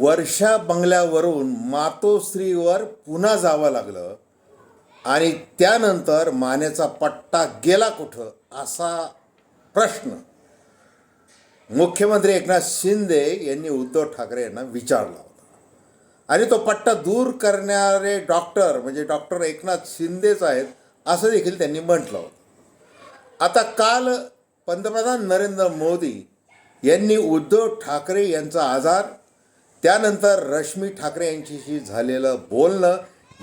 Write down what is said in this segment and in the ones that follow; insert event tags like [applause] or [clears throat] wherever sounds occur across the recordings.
वर्षा बंगल्यावरून मातोश्रीवर पुन्हा जावं लागलं आणि त्यानंतर मानेचा पट्टा गेला कुठं असा प्रश्न. मुख्यमंत्री एकनाथ शिंदे यांनी उद्धव ठाकरे यांना विचारला होता. आणि तो पट्टा दूर करणारे डॉक्टर म्हणजे डॉक्टर एकनाथ शिंदेच आहेत असं देखील त्यांनी म्हटलं होतं. आता काल पंतप्रधान नरेंद्र मोदी यांनी उद्धव ठाकरे यांचा आजार त्यानंतर रश्मी ठाकरे यांच्याशी झालेलं बोलणं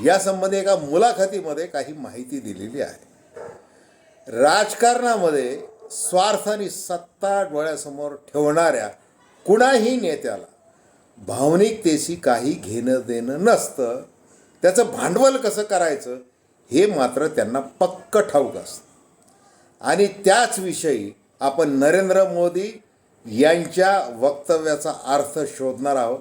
यासंबंधी एका मुलाखतीमध्ये काही माहिती दिलेली आहे. राजकारणामध्ये स्वार्थ आणि सत्ता डोळ्यासमोर ठेवणाऱ्या कुणाही नेत्याला भावनिकतेशी काही घेणं देणं नसतं त्याचं भांडवल कसं करायचं हे मात्र त्यांना पक्क ठाऊक असतं. आणि त्याच विषयी आपण नरेंद्र मोदी यांच्या वक्तव्याचा अर्थ शोधणार आहोत.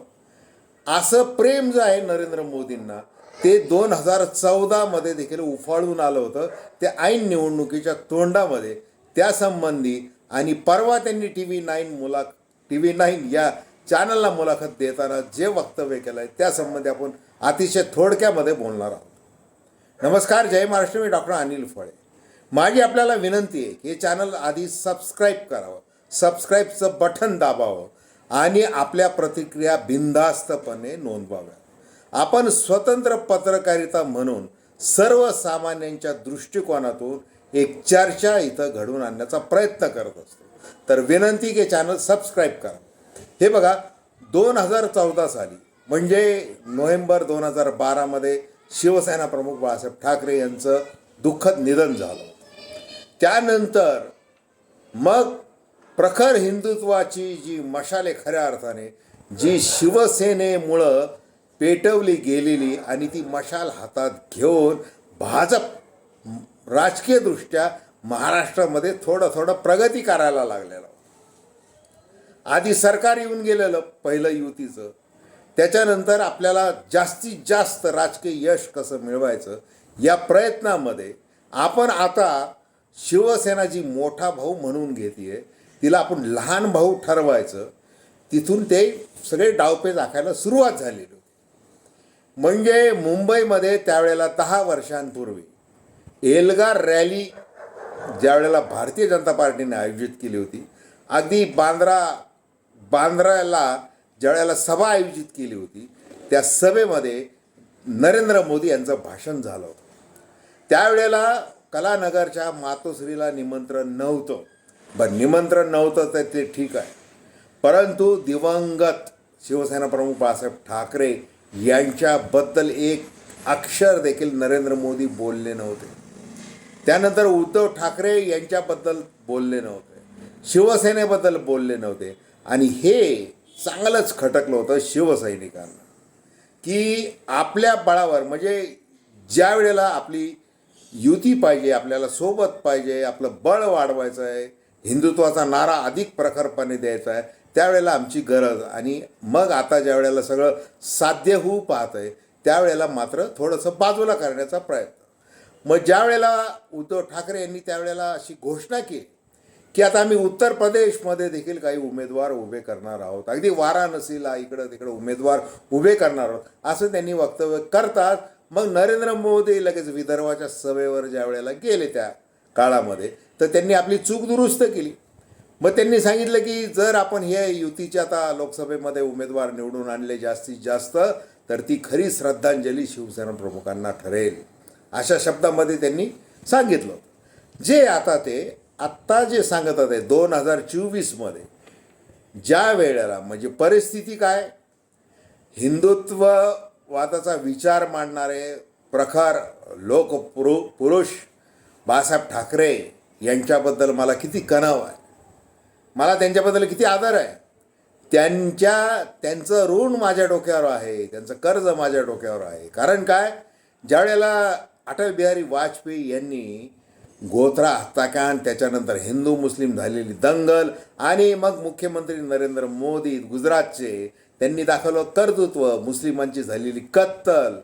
असं प्रेम जे आहे नरेंद्र मोदींना ते दोन हजार चौदामध्ये देखील उफाळून आलं होतं. ते ऐन निवडणुकीच्या तोंडामध्ये त्यासंबंधी आणि परवा त्यांनी टी व्ही नाईन मुला टी व्ही नाईन या चॅनलला मुलाखत देताना जे वक्तव्य केलं आहे त्यासंबंधी आपण अतिशय थोडक्यामध्ये बोलणार आहोत. नमस्कार जय महाराष्ट्र. मी डॉक्टर अनिल फळे. माझी आपल्याला विनंती आहे की हे चॅनल आधी सबस्क्राईब करावं. सबस्क्राईबचं बटन दाबावं. आणि आपल्या प्रतिक्रिया बिनधास्तपणे नोंदवाव्या. आपण स्वतंत्र पत्रकारिता म्हणून सर्वसामान्यांच्या दृष्टिकोनातून एक चर्चा इथं घडवून आणण्याचा प्रयत्न करत असतो. तर विनंती की चॅनल सबस्क्राईब करा. हे बघा दोन हजार चौदा साली म्हणजे नोव्हेंबर दोन हजार बारामध्ये शिवसेना प्रमुख बाळासाहेब ठाकरे यांचं दुःखद निधन झालं. त्यानंतर मग प्रखर हिंदुत्वाची जी मशाले खऱ्या अर्थाने जी शिवसेनेमुळं पेटवली गेलेली आणि ती मशाल हातात घेऊन भाजप राजकीयदृष्ट्या महाराष्ट्रामध्ये थोडं थोडं प्रगती करायला लागलेलं. आधी सरकार येऊन गेलेलं पहिलं युतीचं. त्याच्यानंतर आपल्याला जास्तीत जास्त राजकीय यश कसं मिळवायचं या प्रयत्नामध्ये आपण आता शिवसेना जी मोठा भाऊ म्हणून घेते तिला आपण लहान भाऊ ठरवायचं तिथून ते सगळे डावपेच आखायला सुरुवात झालेली होती म्हणजे मुंबईमध्ये त्यावेळेला दहा वर्षांपूर्वी एल्गार रॅली ज्यावेळेला भारतीय जनता पार्टीने आयोजित केली होती अगदी बांद्रा बांद्राला ज्यावेळेला सभा आयोजित केली होती त्या सभेमध्ये नरेंद्र मोदी यांचं भाषण झालं होतं. त्यावेळेला कलानगरच्या मातोश्रीला निमंत्रण नव्हतं. बरं निमंत्रण नव्हतं तर ते ठीक आहे. परंतु दिवंगत शिवसेना प्रमुख बाळासाहेब ठाकरे यांच्याबद्दल एक अक्षर देखील नरेंद्र मोदी बोलले नव्हते. त्यानंतर उद्धव ठाकरे यांच्याबद्दल बोलले नव्हते. शिवसेनेबद्दल बोलले नव्हते. आणि हे चांगलंच खटकलं होतं शिवसैनिकांना. की आपल्या बळावर म्हणजे ज्या वेळेला आपली युती पाहिजे आपल्याला सोबत पाहिजे आपलं बळ वाढवायचं आहे हिंदुत्वाचा नारा अधिक प्रखरपणे द्यायचा आहे त्यावेळेला आमची गरज. आणि मग आता ज्या वेळेला सगळं साध्य होऊ पाहत आहे त्यावेळेला मात्र थोडंसं बाजूला करण्याचा प्रयत्न. मग ज्या वेळेला उद्धव ठाकरे यांनी त्यावेळेला अशी घोषणा केली की आता आम्ही उत्तर प्रदेशमध्ये देखील काही उमेदवार उभे करणार आहोत. अगदी वाराणसीला इकडं तिकडं उमेदवार उभे करणार आहोत असं त्यांनी वक्तव्य करतात. मग नरेंद्र मोदी लगेच विदर्भाच्या सभेवर ज्या वेळेला गेले त्या काळामध्ये तर त्यांनी आपली चूक दुरुस्त केली. मग त्यांनी सांगितलं की जर आपण हे युतीच्या आता लोकसभेमध्ये उमेदवार निवडून आणले जास्तीत जास्त तर ती खरी श्रद्धांजली शिवसेना प्रमुखांना ठरेल अशा शब्दामध्ये त्यांनी सांगितलं जे आता ते आत्ता जे सांगत होते दोन हजार चोवीसमध्ये ज्या वेळेला म्हणजे परिस्थिती काय? हिंदुत्ववादाचा विचार मांडणारे प्रखर लोकपुरु पुरुष बाळासाहेब ठाकरे यांच्याबद्दल मला किती कणाव आहे. मला त्यांच्याबद्दल किती आदर आहे. त्यांच्या त्यांचं ऋण माझ्या डोक्यावर आहे त्यांचं कर्ज माझ्या डोक्यावर आहे. कारण काय? ज्यावेळेला अटल बिहारी वाजपेयी यांनी गोत्रा हत्याकांड त्याच्यानंतर हिंदू मुस्लिम झालेली दंगल आणि मग मुख्यमंत्री नरेंद्र मोदी गुजरातचे त्यांनी दाखवलं कर्तृत्व मुस्लिमांची झालेली कत्तल.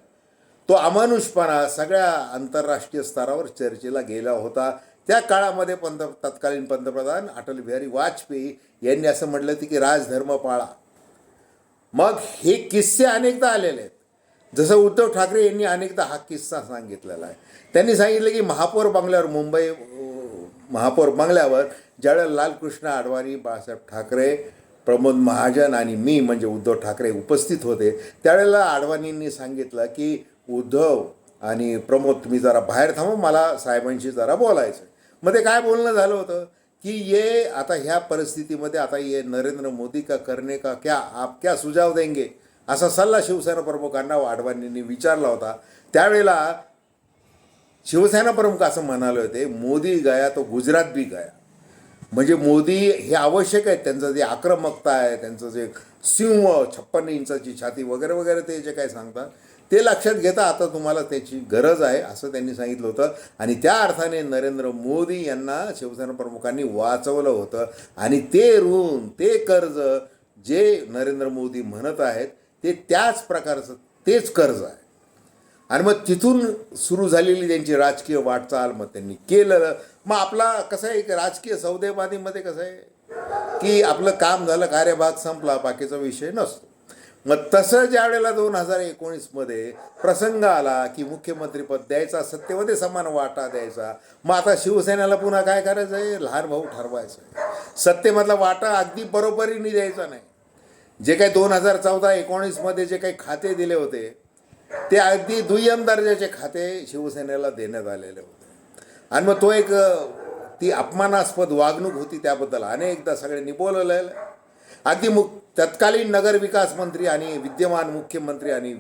तो अमानुषपणा सगळ्या आंतरराष्ट्रीय स्तरावर चर्चेला गेला होता. त्या काळामध्ये पंत तत्कालीन पंतप्रधान अटल बिहारी वाजपेयी यांनी असं म्हटलं होतं की राजधर्म पाळा. मग हे किस्से अनेकदा आलेले आहेत. जसं उद्धव ठाकरे यांनी अनेकदा हा किस्सा सांगितलेला आहे. त्यांनी सांगितलं की महापौर बंगल्यावर मुंबई महापौर बंगल्यावर ज्यावेळेला लालकृष्ण आडवाणी बाळासाहेब ठाकरे प्रमोद महाजन आणि मी म्हणजे उद्धव ठाकरे उपस्थित होते त्यावेळेला आडवाणींनी सांगितलं की उद्धव आणि प्रमोद तुम्ही जरा बाहेर थांबा मला साहेबांशी जरा बोलायचं मग ते काय बोलणं झालं होतं? की ये आता ह्या परिस्थितीमध्ये आता ये नरेंद्र मोदी का करने का क्या आप क्या सुझाव देंगे? असा सल्ला शिवसेना प्रमुखांना आडवाणींनी विचारला होता. त्यावेळेला शिवसेना प्रमुख असं म्हणाले होते मोदी गया तो गुजरात बी गया. म्हणजे मोदी हे आवश्यक आहे त्यांचं जे आक्रमकता आहे त्यांचं जे सिंह छप्पन्न इंचाची छाती वगैरे वगैरे ते जे काय सांगतात ते लक्षात घेता आता तुम्हाला त्याची गरज आहे असं त्यांनी सांगितलं होतं. आणि त्या अर्थाने नरेंद्र मोदी यांना शिवसेना प्रमुखांनी वाचवलं होतं. आणि ते ऋण ते कर्ज जे नरेंद्र मोदी म्हणत आहेत ते त्याच प्रकारचं तेच कर्ज आहे. आणि मग तिथून सुरू झालेली त्यांची राजकीय वाटचाल मग त्यांनी केलं मग आपला कसं आहे राजकीय सौदेबादीमध्ये कसं आहे? की आपलं काम झालं कार्यभाग संपला बाकीचा विषय नसतो. मग तसं ज्या वेळेला दोन हजार एकोणीसमध्ये प्रसंग आला की मुख्यमंत्रीपद द्यायचा सत्तेमध्ये समान वाटा द्यायचा मग आता शिवसेनेला पुन्हा काय करायचं आहे लहान भाऊ ठरवायचं आहे सत्तेमधला वाटा अगदी बरोबरीने द्यायचा नाही. जे काही दोन हजार चौदा एकोणीसमध्ये जे काही खाते दिले होते ते अगदी दुय्यम दर्जाचे खाते शिवसेनेला देण्यात आलेले होते. आणि मग तो एक ती अपमानास्पद वागणूक होती त्याबद्दल अनेकदा सगळ्यांनी बोलवलेलं अतिमुख अगदी मुक तत्कालीन नगरविकास मंत्री आणि विद्यमान मुख्यमंत्री आणि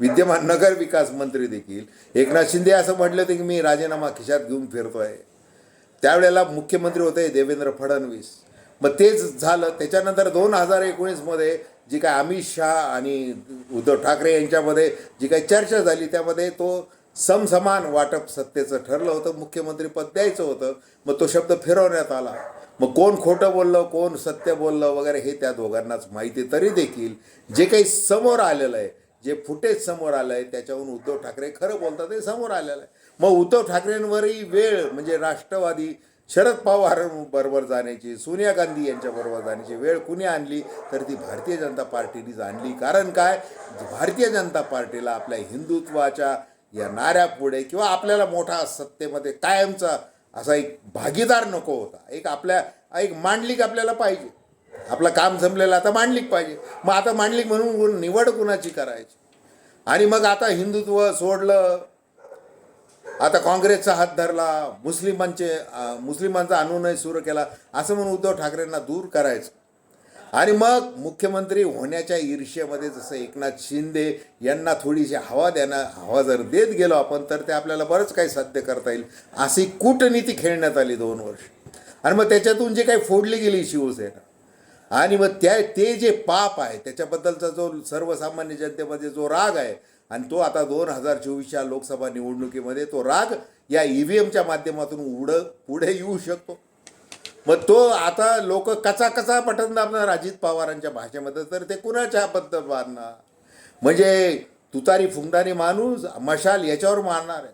विद्यमान नगरविकास मंत्री देखील एकनाथ शिंदे असं म्हटलं होतं की मी राजीनामा खिशात घेऊन फिरतो आहे त्यावेळेला मुख्यमंत्री होते देवेंद्र फडणवीस. मग तेच झालं. त्याच्यानंतर दोन हजार एकोणीसमध्ये जी काय अमित शहा आणि उद्धव ठाकरे यांच्यामध्ये जी काही चर्चा झाली त्यामध्ये तो समसमान वाटप सत्तेचं ठरलं होतं मुख्यमंत्रीपद द्यायचं होतं मग तो शब्द फिरवण्यात आला. मग कोण खोटं बोललं कोण सत्य बोललं वगैरे हे त्या दोघांनाच माहिती तरी देखील जे काही समोर आलेलं आहे जे फुटेज समोर आलं आहे त्याच्यावरून उद्धव ठाकरे खरं बोलतात ते समोर आलेलं आहे. मग उद्धव ठाकरेंवरही वेळ म्हणजे राष्ट्रवादी शरद पवार बरोबर जाण्याची सोनिया गांधी यांच्याबरोबर जाण्याची वेळ कुणी आणली? तर ती भारतीय जनता पार्टीनीच आणली. कारण काय? भारतीय जनता पार्टीला आपल्या हिंदुत्वाच्या या नाऱ्यापुढे किंवा आपल्याला मोठा सत्तेमध्ये कायमचा असा एक भागीदार नको होता. एक आपल्या एक मांडलिक आपल्याला पाहिजे. आपलं काम जमलेलं आता मांडलिक पाहिजे. मग आता मांडलिक म्हणून निवड कुणाची करायची? आणि मग आता हिंदुत्व सोडलं. आता काँग्रेसचा हात धरला मुस्लिमांचे मुस्लिमांचा अनुनय सुरू केला असं म्हणून उद्धव ठाकरेंना दूर करायचं. आणि मग मुख्यमंत्री होण्याच्या ईर्ष्येमध्ये जसं एकनाथ शिंदे यांना थोडीशी हवा देणं हवा जर देत गेलो आपण तर ते आपल्याला बरंच काही साध्य करता येईल. अशी कूटनीती खेळण्यात आली दोन वर्ष. आणि मग त्याच्यातून जे काही फोडली गेली शिवसेना. आणि मग त्या ते जे पाप आहे त्याच्याबद्दलचा जो सर्वसामान्य जनतेमध्ये जो राग आहे आणि तो आता दोन हजार चोवीसच्या लोकसभा निवडणुकीमध्ये तो राग या ई व्ही एमच्या माध्यमातून उड पुढे येऊ शकतो. मग तो आता लोक कचा कचा बटन दाबणार अजित पवारांच्या भाषेमध्ये तर ते कुणाच्या बद्दल मारणार? म्हणजे तुतारी फुंकणारी माणूस मशाल याच्यावर मारणार आहे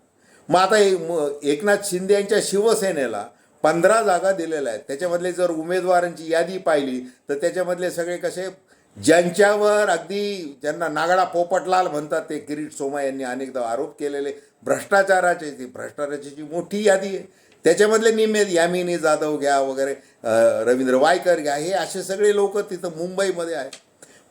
मग आता म- एकनाथ शिंदे यांच्या शिवसेनेला पंधरा जागा दिलेल्या आहेत. त्याच्यामधले जर उमेदवारांची यादी पाहिली तर त्याच्यामधले सगळे कसे ज्यांच्यावर अगदी ज्यांना नागडा पोपटलाल म्हणतात ते किरीट सोमा यांनी अनेकदा आरोप केलेले भ्रष्टाचाराचे ती भ्रष्टाचाराची जी मोठी यादी आहे त्याच्यामधले निम्मे यामिनी जाधव घ्या वगैरे रवींद्र वायकर घ्या हे असे सगळे लोक तिथं मुंबईमध्ये आहेत.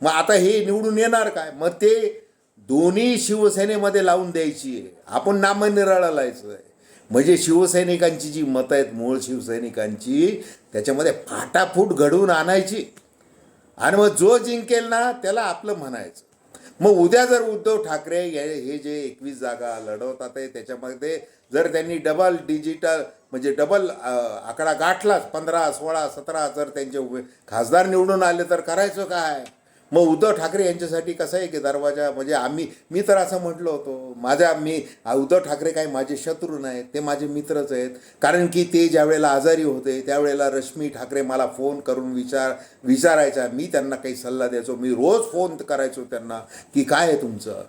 मग आता हे निवडून येणार काय? मग ते दोन्ही शिवसेनेमध्ये लावून द्यायची आहे. आपण नामनिराळा लायचं आहे. म्हणजे शिवसैनिकांची जी मतं आहेत मूळ शिवसैनिकांची त्याच्यामध्ये फाटाफूट घडवून आणायची. आणि मग जो जिंकेल ना त्याला आपलं म्हणायचं. मग उद्या जर उद्धव ठाकरे हे हे जे एकवीस जागा लढवतात आहे त्याच्यामध्ये जर त्यांनी डबल डिजिटल म्हणजे डबल आकडा गाठलाच पंधरा सोळा सतरा जर त्यांचे उभे खासदार निवडून आले तर करायचं काय? मग उद्धव ठाकरे यांच्यासाठी कसं आहे की दरवाजा? म्हणजे आम्ही मी तर असं म्हटलं होतो माझ्या मी उद्धव ठाकरे काही माझे शत्रू नाहीत ते माझे मित्रच आहेत. कारण की ते ज्यावेळेला आजारी होते त्यावेळेला रश्मी ठाकरे मला फोन करून विचार विचारायचा. मी त्यांना काही सल्ला द्यायचो. मी रोज फोन करायचो त्यांना की काय आहे तुमचं?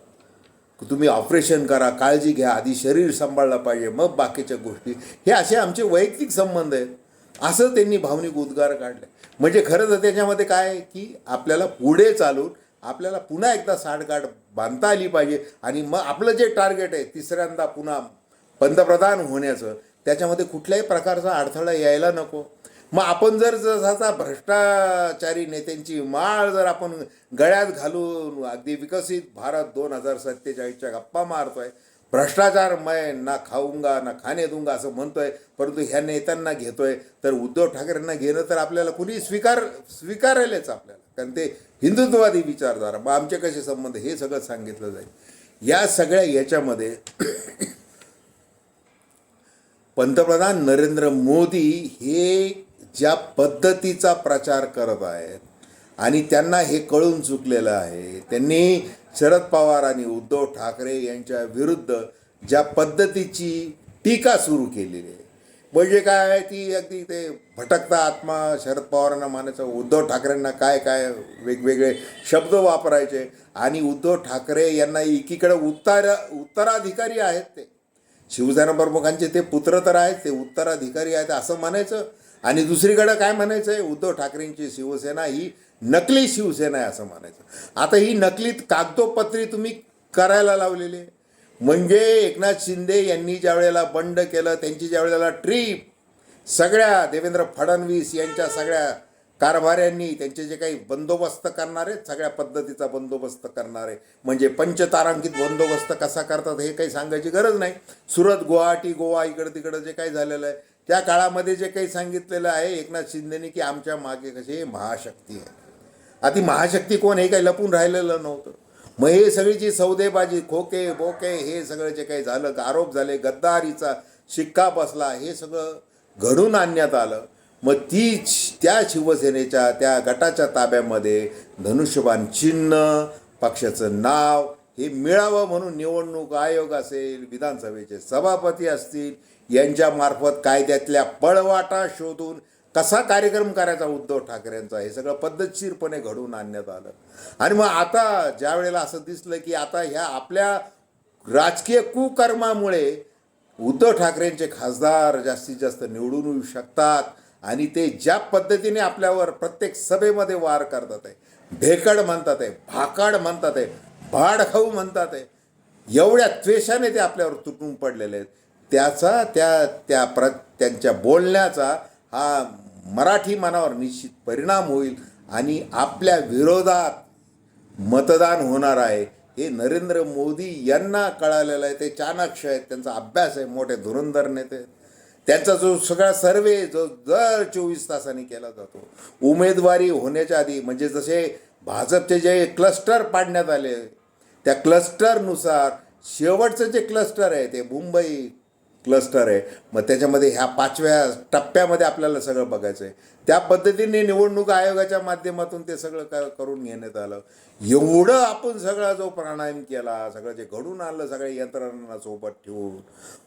तुम्ही ऑपरेशन करा काळजी घ्या आधी शरीर सांभाळलं पाहिजे मग बाकीच्या गोष्टी. हे असे आमचे वैयक्तिक संबंध आहेत. असं त्यांनी भावनिक उद्गार काढले. म्हणजे खरं तर त्याच्यामध्ये काय आहे की आपल्याला पुढे चालून आपल्याला पुन्हा एकदा साठगाठ बांधता आली पाहिजे आणि मग आपलं जे टार्गेट आहे तिसऱ्यांदा पुन्हा पंतप्रधान होण्याचं त्याच्यामध्ये कुठल्याही प्रकारचा अडथळा यायला नको. मग आपण जर जसाचा भ्रष्टाचारी नेत्यांची माळ जर आपण गळ्यात घालून अगदी विकसित भारत दोन हजार सत्तेचाळीसच्या गप्पा मारतोय भ्रष्टाचार मय ना खाऊंगा ना खाणे दूंगा असं म्हणतोय परंतु ह्या नेत्यांना घेतोय तर उद्धव ठाकरेंना घेणं तर आपल्याला कुणी स्वीकार स्वीकारेलच आपल्याला. कारण ते हिंदुत्ववादी विचारधारा मग आमचे कसे संबंध हे सगळं सांगितलं जाईल. या सगळ्या याच्यामध्ये [clears throat] पंतप्रधान नरेंद्र मोदी हे ज्या पद्धतीचा प्रचार करत आहेत आणि त्यांना हे कळून चुकलेलं आहे त्यांनी शरद पवार आणि उद्धव ठाकरे यांच्या विरुद्ध ज्या पद्धतीची टीका सुरू केलेली आहे. म्हणजे काय आहे ती अगदी ते भटकता आत्मा शरद पवारांना मानायचं उद्धव ठाकरेंना काय काय वेगवेगळे शब्द वापरायचे आणि उद्धव ठाकरे यांना एकीकडे उत्तर उत्तराधिकारी आहेत ते. शिवसेना प्रमुखांचे ते पुत्र तर आहेत ते उत्तराधिकारी आहेत असं म्हणायचं आणि दुसरीकडं काय म्हणायचं आहे उद्धव ठाकरेंची शिवसेना ही नकली शिवसेना आहे असं म्हणायचं. आता ही नकलीत कागदोपत्री तुम्ही करायला लावलेली आहे. म्हणजे एकनाथ शिंदे यांनी ज्या वेळेला बंड केलं त्यांची ज्या वेळेला ट्रीप सगळ्या देवेंद्र फडणवीस यांच्या सगळ्या कारभाऱ्यांनी त्यांचे जे काही बंदोबस्त करणारे सगळ्या पद्धतीचा बंदोबस्त करणारे म्हणजे पंचतारांकित बंदोबस्त कसा करतात हे काही सांगायची गरज नाही. सुरत गुवाहाटी गोवा इकडं तिकडं जे काही झालेलं आहे त्या काळामध्ये जे काही सांगितलेलं आहे एकनाथ शिंदेनी की आमच्या मागे कशी महाशक्ती आहे. आता महाशक्ती कोण हे काही लपून राहिलेलं नव्हतं. मग हे सगळीची सौदेबाजी खोके बोके हे सगळं जे काही झालं आरोप झाले गद्दारीचा शिक्का बसला हे सगळं घडून आणण्यात आलं. मग ती त्या शिवसेनेच्या त्या गटाच्या ताब्यामध्ये धनुष्यबाण चिन्ह पक्षाचं नाव हे मिळावं म्हणून निवडणूक आयोग असेल विधानसभेचे सभापती असतील यांच्यामार्फत कायद्यातल्या पळवाटा शोधून कसा कार्यक्रम करायचा उद्धव ठाकरेंचा हे सगळं पद्धतशीरपणे घडवून आणण्यात आलं. आणि मग आता ज्या वेळेला असं दिसलं की आता ह्या आपल्या राजकीय कुकर्मामुळे उद्धव ठाकरेंचे खासदार जास्तीत जास्त निवडून येऊ शकतात आणि ते ज्या पद्धतीने आपल्यावर प्रत्येक सभेमध्ये वार करतात आहे भेकड म्हणतात आहे भाकाड म्हणतात आहे भाड खाऊ म्हणतात आहे एवढ्या त्वेषाने ते आपल्यावर तुटून पडलेले आहेत. त्याचा त्या त्या प्र त्यांच्या बोलण्याचा हा मराठी मनावर निश्चित परिणाम होईल आणि आपल्या विरोधात मतदान होणार आहे. हे नरेंद्र मोदी यांना कळालेलं आहे. ते चाणक्ष आहेत. त्यांचा अभ्यास आहे. मोठे धुरंधर नेते त्यांचा जो सगळा सर्वे जो दर चोवीस तासांनी केला जातो उमेदवारी होण्याच्या आधी म्हणजे जसे भाजपचे जे क्लस्टर पाडण्यात आले त्या क्लस्टरनुसार शेवटचं जे क्लस्टर आहे ते मुंबई क्लस्टर आहे. मग त्याच्यामध्ये ह्या पाचव्या टप्प्यामध्ये आपल्याला सगळं बघायचं आहे त्या पद्धतीने निवडणूक आयोगाच्या माध्यमातून ते सगळं क करून घेण्यात आलं. एवढं आपण सगळा जो प्राणायाम केला सगळं जे घडून आलं सगळ्या यंत्रणांना सोबत ठेवून.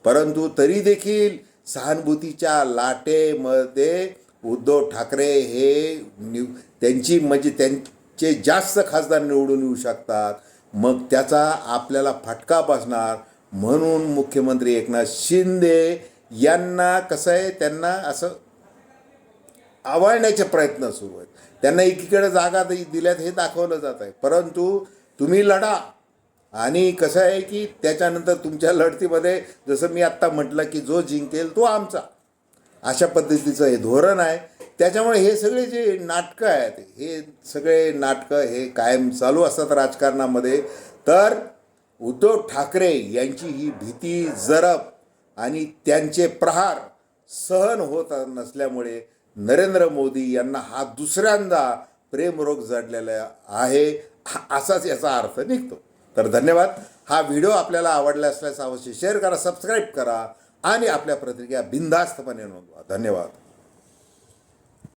परंतु तरी देखील सहानुभूतीच्या लाटेमध्ये उद्धव ठाकरे हे निव त्यांची म्हणजे त्यांचे जास्त खासदार निवडून येऊ शकतात. मग त्याचा आपल्याला फटका बसणार. म्हणून मुख्यमंत्री एकनाथ शिंदे यांना कसं आहे त्यांना असं आवळण्याचे प्रयत्न सुरू आहेत. त्यांना एकीकडे जागा दिल्यात हे दाखवलं जात आहे. परंतु तुम्ही लढा. आणि कसं आहे की त्याच्यानंतर तुमच्या लढतीमध्ये जसं मी आत्ता म्हटलं की जो जिंकेल तो आमचा. अशा पद्धतीचं हे धोरण आहे. त्याच्यामुळे हे सगळे जे नाटकं आहेत हे सगळे नाटकं हे कायम चालू असतात राजकारणामध्ये. तर उद्धव ठाकरे यांची ही भीती जरब आणि त्यांचे प्रहार सहन होत नसल्यामुळे नरेंद्र मोदी यांना हा दुसऱ्यांदा प्रेमरोग जडलेला आहे हा- असाच याचा अर्थ निघतो. तर धन्यवाद. हा व्हिडिओ आपल्याला आवडला असल्यास अवश्य शेअर करा सबस्क्राईब करा आणि आपल्या प्रतिक्रिया बिनधास्तपणे नोंदवा. धन्यवाद.